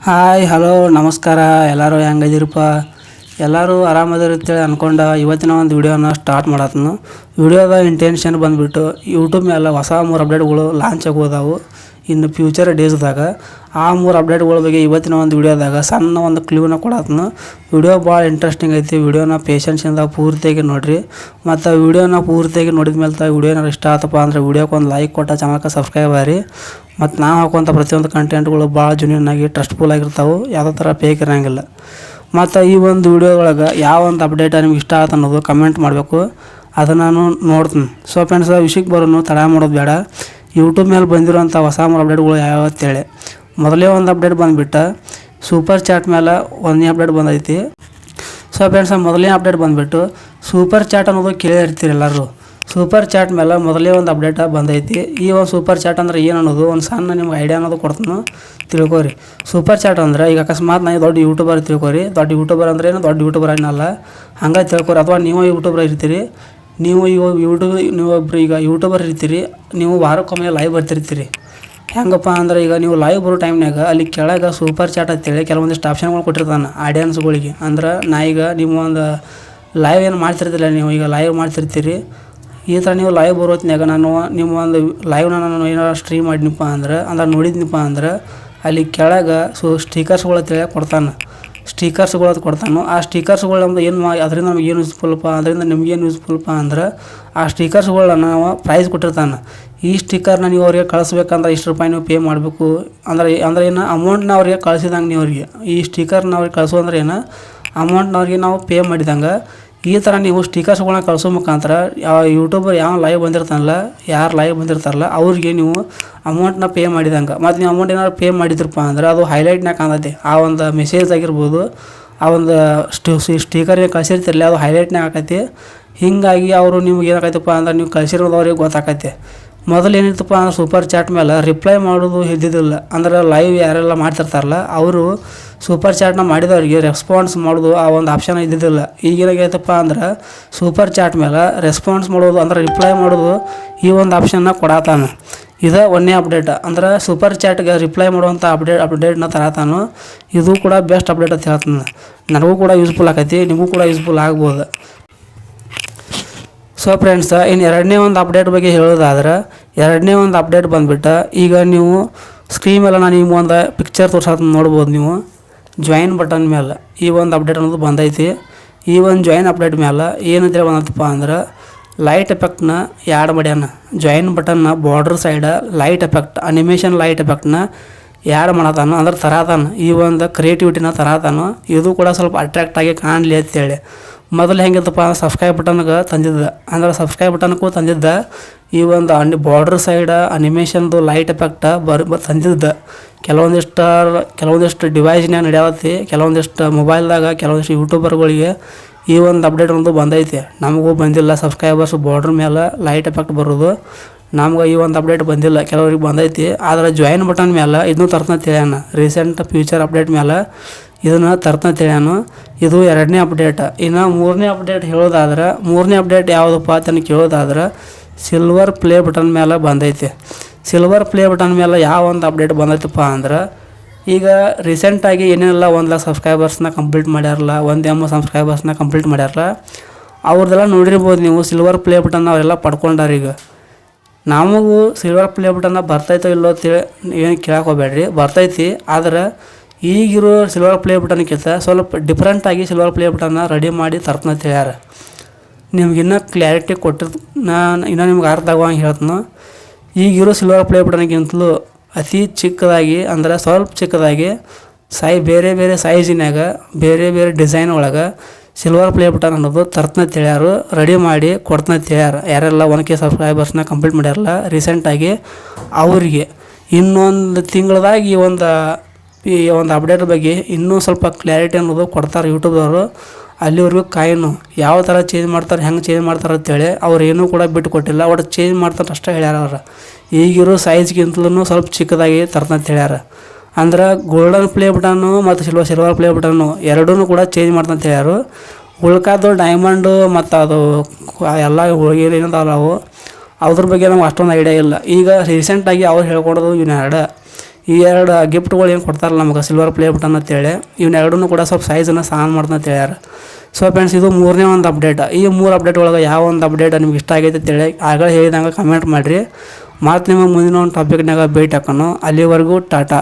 Hi hello ನಮಸ್ಕಾರ. ಎಲ್ಲರೂ ಹೆಂಗದಿರಪ್ಪ ಎಲ್ಲರೂ ಆರಾಮದಿರಿ ಅಂತೇಳಿ ಅನ್ಕೊಂಡ ಇವತ್ತಿನ ಒಂದು ವಿಡಿಯೋನ ಸ್ಟಾರ್ಟ್ ಮಾಡತ್ನು ವಿಡಿಯೋದ ಇಂಟೆನ್ಷನ್ ಬಂದುಬಿಟ್ಟು ಯೂಟ್ಯೂಬ್ ಮೇಲೆ ಹೊಸ ಮೂರು ಅಪ್ಡೇಟ್ಗಳು ಲಾಂಚ್ ಆಗೋದಾವು ಇನ್ನು ಫ್ಯೂಚರ್ ಡೇಸ್ದಾಗ ಆ ಮೂರು ಅಪ್ಡೇಟ್ಗಳ ಬಗ್ಗೆ ಇವತ್ತಿನ ಒಂದು ವಿಡಿಯೋದಾಗ ಸಣ್ಣ ಒಂದು ಕ್ಲೂನ ಕೊಡತ್ನು. ವಿಡಿಯೋ ಭಾಳ ಇಂಟ್ರೆಸ್ಟಿಂಗ್ ಐತಿ. ವಿಡಿಯೋನ ಪೇಷನ್ಸಿಂದ ಪೂರ್ತಿಯಾಗಿ ನೋಡಿರಿ. ಮತ್ತು ವಿಡಿಯೋನ ಪೂರ್ತಿಯಾಗಿ ನೋಡಿದ ಮೇಲೆ ವಿಡಿಯೋ ಏನಾರು ಇಷ್ಟ ಆತಪ್ಪ ಅಂದ್ರೆ ವಿಡಿಯೋಕ್ಕೆ ಒಂದು ಲೈಕ್ ಕೊಟ್ಟ ಚಾನಲ್ಗೆ ಸಬ್ಸ್ಕ್ರೈಬ್ ಆಗಿ ಮತ್ತು ನಾವು ಹಾಕುವಂಥ ಪ್ರತಿಯೊಂದು ಕಂಟೆಂಟ್ಗಳು ಭಾಳ ಜೂನಿಯನ್ ಆಗಿ ಟ್ರಸ್ಟ್ಫುಲ್ ಆಗಿರ್ತಾವೆ. ಯಾವುದೇ ಥರ ಫೇಕ್ ಇರೋಂಗಿಲ್ಲ. ಮತ್ತು ಈ ಒಂದು ವಿಡಿಯೋ ಒಳಗೆ ಯಾವ ಒಂದು ಅಪ್ಡೇಟ್ ನಿಮ್ಗೆ ಇಷ್ಟ ಆಯ್ತು ಅನ್ನೋದು ಕಮೆಂಟ್ ಮಾಡಬೇಕು. ಅದನ್ನು ನಾನು ನೋಡ್ತೀನಿ. ಸೊ ಫ್ರೆಂಡ್ಸ್ ವಿಷಯಕ್ಕೆ ಬರೋನು ತಡ ಮಾಡೋದು ಬೇಡ. ಯೂಟ್ಯೂಬ್ ಮೇಲೆ ಬಂದಿರುವಂಥ ಹೊಸ ಮೂರು ಅಪ್ಡೇಟ್ಗಳು ಅಂತೇಳಿ. ಮೊದಲೇ ಒಂದು ಅಪ್ಡೇಟ್ ಬಂದುಬಿಟ್ಟು. ಸೂಪರ್ ಚಾಟ್ ಮೇಲೆ ಒಂದನೇ ಅಪ್ಡೇಟ್ ಬಂದೈತಿ. ಸೊ ಫ್ರೆಂಡ್ಸ್ ಮೊದಲನೇ ಅಪ್ಡೇಟ್ ಬಂದುಬಿಟ್ಟು ಸೂಪರ್ ಚಾಟ್ ಅನ್ನೋದು ಕೇಳೇ ಇರ್ತೀರಿ ಎಲ್ಲರೂ ಸೂಪರ್ ಚಾಟ್ ಮೇಲೆ ಮೊದಲೇ ಒಂದು ಅಪ್ಡೇಟ್ ಬಂದೈತಿ. ಈ ಒಂದು ಸೂಪರ್ ಚಾಟ್ ಅಂದ್ರೆ ಏನು ಅನ್ನೋದು, ಒಂದು ಸಣ್ಣ ನಿಮ್ಗೆ ಐಡಿಯಾ ಅನ್ನೋದು ಕೊಡ್ತೀನಿ ತಿಳ್ಕೊರಿ. ಸೂಪರ್ ಚಾಟ್ ಅಂದ್ರೆ ಈಗ ಅಕಸ್ಮಾತ್ ನಾನು ದೊಡ್ಡ ಯೂಟ್ಯೂಬರ್ ತಿಳ್ಕೊರಿ. ದೊಡ್ಡ ಯೂಟ್ಯೂಬರ್ ಅಂದ್ರೆ ಏನು? ದೊಡ್ಡ ಯೂಟ್ಯೂಬರ್ ಏನಲ್ಲ ಹಂಗೆ ತಿಳ್ಕೊರಿ. ಅಥವಾ ನೀವು ಯೂಟ್ಯೂಬರ್ ಇರ್ತೀರಿ. ನೀವು ಇವಾಗ ಯೂಟ್ಯೂಬ್ ನೀವು ಒಬ್ರು ಈಗ ಯೂಟ್ಯೂಬರ್ ಇರ್ತೀರಿ. ನೀವು ವಾರಕ್ಕೊಮ್ಮೆ ಲೈವ್ ಬರ್ತಿರ್ತೀರಿ. ಹೆಂಗಪ್ಪ ಅಂದ್ರೆ ಈಗ ನೀವು ಲೈವ್ ಬರೋ ಟೈಮ್ನಾಗ ಅಲ್ಲಿ ಕೆಳಗೆ ಸೂಪರ್ ಚಾಟ್ ಅಂತೇಳಿ ಕೆಲವೊಂದಿಷ್ಟು ಆಪ್ಷನ್ಗಳು ಕೊಟ್ಟಿರ್ತಾನೆ ಆಡಿಯನ್ಸ್ಗಳಿಗೆ ಅಂದ್ರೆ ನಾ ಈಗ ನಿಮ್ಮ ಒಂದು ಲೈವ್ ಏನು ಮಾಡ್ತಿರ್ತಿಲ್ಲ ನೀವು ಈಗ ಲೈವ್ ಮಾಡ್ತಿರ್ತೀರಿ, ಈ ಥರ ನೀವು ಲೈವ್ ಬರೋತ್ನಾಗ ನಾನು ನಿಮ್ಮ ಒಂದು ಲೈವ್ನ ನಾನು ಏನಾರು ಸ್ಟ್ರೀಮ್ ಮಾಡಿನಪ್ಪ ಅಂದ್ರೆ ಅಂದ್ರೆ ನೋಡಿದ್ನಪ್ಪ ಅಂದ್ರೆ ಅಲ್ಲಿ ಕೆಳಗೆ ಸೊ ಸ್ಟಿಕರ್ಸ್ಗಳು ಅಂತೇಳಿ ಕೊಡ್ತಾನೆ. ಸ್ಟಿಕರ್ಸ್ಗಳು ಅದು ಕೊಡ್ತಾನೆ. ಆ ಸ್ಟಿಕರ್ಸ್ಗಳು ನಮ್ದು ಏನು ಅದರಿಂದ ನಮ್ಗೆ ಏನು ಯೂಸ್ಫುಲ್ಪ ಅದರಿಂದ ನಿಮ್ಗೆ ಏನು ಯೂಸ್ಫುಲ್ಪ ಅಂದ್ರೆ ಆ ಸ್ಟಿಕರ್ಸ್ಗಳನ್ನ ನಾವು ಪ್ರೈಸ್ ಕೊಟ್ಟಿರ್ತಾನೆ. ಈ ಸ್ಟಿಕ್ಕರ್ನ ನೀವು ಅವರಿಗೆ ಕಳಿಸ್ಬೇಕಂದ್ರೆ ಇಷ್ಟು ರೂಪಾಯಿ ನೀವು ಪೇ ಮಾಡಬೇಕು. ಅಂದ್ರೆ, ಅಂದರೆ ಏನು ಅಮೌಂಟ್ನ ಅವ್ರಿಗೆ ಕಳಿಸಿದಂಗೆ ನೀವು ಅವರಿಗೆ. ಈ ಸ್ಟಿಕ್ಕರ್ನ ಅವ್ರಿಗೆ ಕಳಿಸು ಅಂದ್ರೆ ಏನು ಅಮೌಂಟ್ನ ಅವ್ರಿಗೆ ನಾವು ಪೇ ಮಾಡಿದಂಗೆ ಈ ಥರ ನೀವು ಸ್ಟಿಕರ್ಸ್ಗಳನ್ನ ಕಳಿಸೋ ಮುಖಾಂತರ ಯಾವ ಯೂಟ್ಯೂಬರ್ ಯಾವ ಲೈವ್ ಬಂದಿರ್ತಾನಲ್ಲ, ಯಾರು ಲೈವ್ ಬಂದಿರ್ತಾರಲ್ಲ ಅವ್ರಿಗೆ ನೀವು ಅಮೌಂಟ್ನ ಪೇ ಮಾಡಿದಂಗೆ. ಮತ್ತು ನೀವು ಅಮೌಂಟ್ ಏನಾದ್ರು ಪೇ ಮಾಡಿದ್ರಪ್ಪ ಅಂದ್ರೆ ಅದು ಹೈಲೈಟ್ನಾಗ ಕಾಣತೈತಿ. ಆ ಒಂದು ಮೆಸೇಜ್ ಆಗಿರ್ಬೋದು, ಆ ಒಂದು ಸ್ಟಿ ಸ್ಟಿಕರ್ ಏನು ಕಳಿಸಿರ್ತಿರಲ್ಲ ಅದು ಹೈಲೈಟ್ನಾಗ ಆಕೈತಿ. ಹೀಗಾಗಿ ಅವರು ನಿಮ್ಗೆ ಏನಾಗೈತಪ್ಪ ಅಂದ್ರೆ ನೀವು ಕಳಿಸಿರೋದು ಅವ್ರಿಗೆ ಗೊತ್ತಾಕೈತಿ. ಮೊದಲು ಏನಿತ್ತಪ್ಪ ಅಂದ್ರೆ ಸೂಪರ್ ಚಾಟ್ ಮೇಲೆ ರಿಪ್ಲೈ ಮಾಡೋದು ಇದ್ದಿದ್ದಿಲ್ಲ ಅಂದ್ರೆ ಲೈವ್ ಯಾರೆಲ್ಲ ಮಾಡ್ತಿರ್ತಾರಲ್ಲ, ಅವರು ಸೂಪರ್ ಚಾಟ್ನ ಮಾಡಿದವ್ರಿಗೆ ರೆಸ್ಪಾನ್ಸ್ ಮಾಡೋದು ಆ ಒಂದು ಆಪ್ಷನ್ ಇದ್ದಿದ್ದಿಲ್ಲ. ಈಗೇನಾಗೈತಪ್ಪ ಅಂದ್ರೆ ಸೂಪರ್ ಚಾಟ್ ಮೇಲೆ ರೆಸ್ಪಾನ್ಸ್ ಮಾಡೋದು ಅಂದ್ರೆ ರಿಪ್ಲೈ ಮಾಡೋದು ಈ ಒಂದು ಆಪ್ಷನ್ನ ಕೊಡತಾನೆ. ಇದು ಒಂದೇ ಅಪ್ಡೇಟ್ ಅಂದ್ರೆ ಸೂಪರ್ ಚಾಟ್ಗೆ ರಿಪ್ಲೈ ಮಾಡುವಂಥ ಅಪ್ಡೇಟ್ ಅಪ್ಡೇಟ್ನ ತರತಾನು. ಇದು ಕೂಡ ಬೆಸ್ಟ್ ಅಪ್ಡೇಟ್ ಅಂತ ಹೇಳ್ತಾನೆ. ನನಗೂ ಕೂಡ ಯೂಸ್ಫುಲ್ ಆಕೈತಿ, ನಿಮಗೂ ಕೂಡ ಯೂಸ್ಫುಲ್ ಆಗ್ಬೋದು. ಸೊ ಫ್ರೆಂಡ್ಸ್ ಇನ್ನು ಎರಡನೇ ಒಂದು ಅಪ್ಡೇಟ್ ಬಗ್ಗೆ ಹೇಳೋದಾದ್ರೆ ಎರಡನೇ ಒಂದು ಅಪ್ಡೇಟ್ ಬಂದುಬಿಟ್ಟು, ಈಗ ನೀವು ಸ್ಕ್ರೀನ್ ಮೇಲೆ ನಾನು ನಿಮ್ಮ ಒಂದು ಪಿಕ್ಚರ್ ತೋರ್ಸೋದು ನೋಡ್ಬೋದು ನೀವು. ಜಾಯಿನ್ ಬಟನ್ ಮೇಲೆ ಈ ಒಂದು ಅಪ್ಡೇಟ್ ಅನ್ನೋದು ಬಂದೈತಿ. ಈ ಒಂದು ಜಾಯಿನ್ ಅಪ್ಡೇಟ್ ಮೇಲೆ ಏನಂತೇಳಿ ಬಂದತ್ತಪ್ಪ ಅಂದ್ರೆ ಲೈಟ್ ಎಫೆಕ್ಟ್ನ ಆ್ಯಡ್ ಮಾಡ್ಯಾನ. ಜಾಯಿನ್ ಬಟನ್ನ ಬಾರ್ಡ್ರ್ ಸೈಡ ಲೈಟ್ ಎಫೆಕ್ಟ್ ಅನಿಮೇಷನ್ ಲೈಟ್ ಎಫೆಕ್ಟ್ನ ಆ್ಯಡ್ ಮಾಡತಾನ. ಅಂದ್ರೆ ತರಾತಾನ. ಈ ಒಂದು ಕ್ರಿಯೇಟಿವಿಟಿನ ತರಾತಾನ. ಇದು ಕೂಡ ಸ್ವಲ್ಪ ಅಟ್ರಾಕ್ಟ್ ಆಗಿ ಕಾಣಲಿ ಅಂತೇಳಿ. ಮೊದಲು ಹೆಂಗಿತ್ತಪ್ಪ ಅಂದ್ರೆ ಸಬ್ಸ್ಕ್ರೈಬ್ ಬಟನ್ಗೆ ತಂದಿದ್ದ. ಅಂದ್ರೆ ಸಬ್ಸ್ಕ್ರೈಬ್ ಬಟನ್ಗೂ ತಂದಿದ್ದ. ಈ ಒಂದು ಅನಿ ಬಾರ್ಡ್ರ್ ಸೈಡ ಅನಿಮೇಷನ್ದು ಲೈಟ್ ಎಫೆಕ್ಟ ಬರ್ ತಂದಿದ್ದ. ಕೆಲವೊಂದಿಷ್ಟು ಕೆಲವೊಂದಿಷ್ಟು ಡಿವೈಸ್ನ್ಯಾಗ ನಡೆಯತ್ತಿ ಕೆಲವೊಂದಿಷ್ಟು ಮೊಬೈಲ್ದಾಗ ಕೆಲವೊಂದಿಷ್ಟು ಯೂಟ್ಯೂಬರ್ಗಳಿಗೆ ಈ ಒಂದು ಅಪ್ಡೇಟ್ ಒಂದು ಬಂದೈತಿ. ನಮಗೂ ಬಂದಿಲ್ಲ ಸಬ್ಸ್ಕ್ರೈಬರ್ಸ್ ಬಾರ್ಡ್ರ್ ಮೇಲೆ ಲೈಟ್ ಎಫೆಕ್ಟ್ ಬರೋದು. ನಮ್ಗೆ ಈ ಒಂದು ಅಪ್ಡೇಟ್ ಬಂದಿಲ್ಲ. ಕೆಲವ್ರಿಗೆ ಬಂದೈತಿ. ಆದರೆ ಜಾಯಿನ್ ಬಟನ್ ಮೇಲೆ ಇದನ್ನೂ ತರ್ತನ ತಿಳಿಯೋಣ ರೀಸೆಂಟ್ ಫ್ಯೂಚರ್ ಅಪ್ಡೇಟ್ ಮೇಲೆ ಇದನ್ನು ತರ್ತನ ತಿಳಿಯಾನು. ಇದು ಎರಡನೇ ಅಪ್ಡೇಟ್ ಇನ್ನು ಮೂರನೇ ಅಪ್ಡೇಟ್ ಹೇಳೋದಾದ್ರೆ, ಮೂರನೇ ಅಪ್ಡೇಟ್ ಯಾವುದಪ್ಪ ಅಂತ ಕೇಳೋದಾದ್ರೆ ಸಿಲ್ವರ್ ಪ್ಲೇ ಬಟನ್ ಮೇಲೆ ಬಂದೈತಿ. ಸಿಲ್ವರ್ ಪ್ಲೇ ಬಟನ್ ಮೇಲೆ ಯಾವ ಒಂದು ಅಪ್ಡೇಟ್ ಬಂದೈತಪ್ಪ ಅಂದ್ರೆ, ಈಗ ರೀಸೆಂಟಾಗಿ ಏನೇನೆಲ್ಲ ಒಂದು ಲಕ್ಷ ಸಬ್ಸ್ಕ್ರೈಬರ್ಸ್ನ ಕಂಪ್ಲೀಟ್ ಮಾಡ್ಯಾರಲ್ಲ, ಒಂದು ಎಂ ಸಬ್ಸ್ಕ್ರೈಬರ್ಸ್ನ ಕಂಪ್ಲೀಟ್ ಮಾಡ್ಯಾರಲ್ಲ ಅವ್ರದ್ದೆಲ್ಲ ನೋಡಿರ್ಬೋದು ನೀವು ಸಿಲ್ವರ್ ಪ್ಲೇ ಬಟನ್ ಅವರೆಲ್ಲ ಪಡ್ಕೊಂಡಾರ ಈಗ. ನಮಗೂ ಸಿಲ್ವರ್ ಪ್ಲೇ ಬಟನ್ನ ಬರ್ತೈತೋ ಇಲ್ಲೋ ತಿಳಿ ಏನು ಕೇಳಕ್ಕೆ ಹೋಗ್ಬೇಡ್ರಿ, ಬರ್ತೈತಿ, ಆದ್ರೆ ಈಗಿರೋ ಸಿಲ್ವರ್ ಪ್ಲೇ ಬಟನ್ಕಿಂತ ಸ್ವಲ್ಪ ಡಿಫ್ರೆಂಟಾಗಿ ಸಿಲ್ವರ್ ಪ್ಲೇ ಬಟನ್ನ ರೆಡಿ ಮಾಡಿ ತರ್ತನ ಹೇಳ್ಯಾರ. ನಿಮ್ಗೆ ಇನ್ನೂ ಕ್ಲಾರಿಟಿ ನಾನು ಇನ್ನೂ ನಿಮ್ಗೆ ಅರ್ಥ ಆಗುವಂಗೆ ಹೇಳ್ತೀನಿ. ಈಗಿರೋ ಸಿಲ್ವರ್ ಪ್ಲೇ ಬಟನ್ಗಿಂತಲೂ ಅತಿ ಚಿಕ್ಕದಾಗಿ ಅಂದ್ರೆ ಸ್ವಲ್ಪ ಚಿಕ್ಕದಾಗಿ ಸೈ ಬೇರೆ ಬೇರೆ ಸೈಜಿನಾಗ ಬೇರೆ ಬೇರೆ ಡಿಸೈನ್ ಒಳಗೆ ಸಿಲ್ವರ್ ಪ್ಲೇ ಬಟನ್ ಅನ್ನೋದು ತರ್ತನ ತಿಳಿಯಾರು ರೆಡಿ ಮಾಡಿ ಕೊಡ್ತನ ತಿಳಿಯಾರ ಯಾರೆಲ್ಲ ಒನ್ ಕೆ ಸಬ್ಸ್ಕ್ರೈಬರ್ಸ್ನ ಕಂಪ್ಲೀಟ್ ಮಾಡ್ಯಾರಲ್ಲ ರೀಸೆಂಟಾಗಿ ಅವರಿಗೆ ಇನ್ನೊಂದು ತಿಂಗಳದಾಗ ಈ ಒಂದು ಈ ಒಂದು ಅಪ್ಡೇಟ್ ಬಗ್ಗೆ ಇನ್ನೂ ಸ್ವಲ್ಪ ಕ್ಲಾರಿಟಿ ಅನ್ನೋದು ಕೊಡ್ತಾರೆ ಯೂಟ್ಯೂಬ್ದವರು ಅಲ್ಲಿವರೆಗೂ ಕಾಯಿನು ಯಾವ ಥರ ಚೇಂಜ್ ಮಾಡ್ತಾರೆ, ಹೆಂಗೆ ಚೇಂಜ್ ಮಾಡ್ತಾರೆ ಅಂತೇಳಿ ಅವ್ರು ಏನೂ ಕೂಡ ಬಿಟ್ಟು ಕೊಟ್ಟಿಲ್ಲ. ಒಟ್ಟು ಚೇಂಜ್ ಮಾಡ್ತಾರೆ ಅಷ್ಟೇ ಹೇಳ್ಯಾರ ಅವ್ರು. ಈಗಿರೋ ಸೈಜ್ಗಿಂತಲೂ ಸ್ವಲ್ಪ ಚಿಕ್ಕದಾಗಿ ತರ್ತಂತ ಹೇಳ್ಯಾರ. ಅಂದ್ರೆ ಗೋಲ್ಡನ್ ಪ್ಲೇ ಬಟನ್ನು ಮತ್ತು ಸಿಲ್ವರ್ ಸಿಲ್ವರ್ ಪ್ಲೇ ಬಟನ್ನು ಎರಡೂ ಕೂಡ ಚೇಂಜ್ ಮಾಡ್ತಂತ ಹೇಳ್ಯಾರು. ಉಳ್ಕಾದು ಡೈಮಂಡು ಮತ್ತು ಅದು ಎಲ್ಲ ಏನಂತಾವಲ್ಲ ಅವು ಅದ್ರ ಬಗ್ಗೆ ನಮ್ಗೆ ಅಷ್ಟೊಂದು ಐಡಿಯಾ ಇಲ್ಲ. ಈಗ ರೀಸೆಂಟಾಗಿ ಅವ್ರು ಹೇಳ್ಕೊಡೋದು ಇವ್ನ ಎರಡು. ಈ ಎರಡು ಗಿಫ್ಟ್ಗಳು ಏನು ಕೊಡ್ತಾರಲ್ಲ ನಮಗೆ ಸಿಲ್ವರ್ ಪ್ಲೇ ಬಟನ್ ಅಂತೇಳಿ ಇವನ್ನ ಎರಡೂ ಕೂಡ ಸ್ವಲ್ಪ ಸೈಜನ್ನು ಸಾನ್ ಅಂತ ಹೇಳ್ಯಾರ. ಸೊ ಫ್ರೆಂಡ್ಸ್ ಇದು ಮೂರನೇ ಒಂದು ಅಪ್ಡೇಟ್ ಈ ಮೂರು ಅಪ್ಡೇಟ್ ಒಳಗೆ ಯಾವ ಒಂದು ಅಪ್ಡೇಟ್ ನಿಮ್ಗೆ ಇಷ್ಟ ಆಗೈತೆ ಅಂತೇಳಿ ಆಗಲೇ ಹೇಳಿದಂಗೆ ಕಮೆಂಟ್ ಮಾಡಿರಿ. ಮತ್ತು ನಿಮಗೆ ಮುಂದಿನ ಒಂದು ಟಾಪಿಕ್ನಾಗ ಭೇಟಿ ಹಾಕೋಣ ಅಲ್ಲಿವರೆಗೂ ಟಾಟಾ.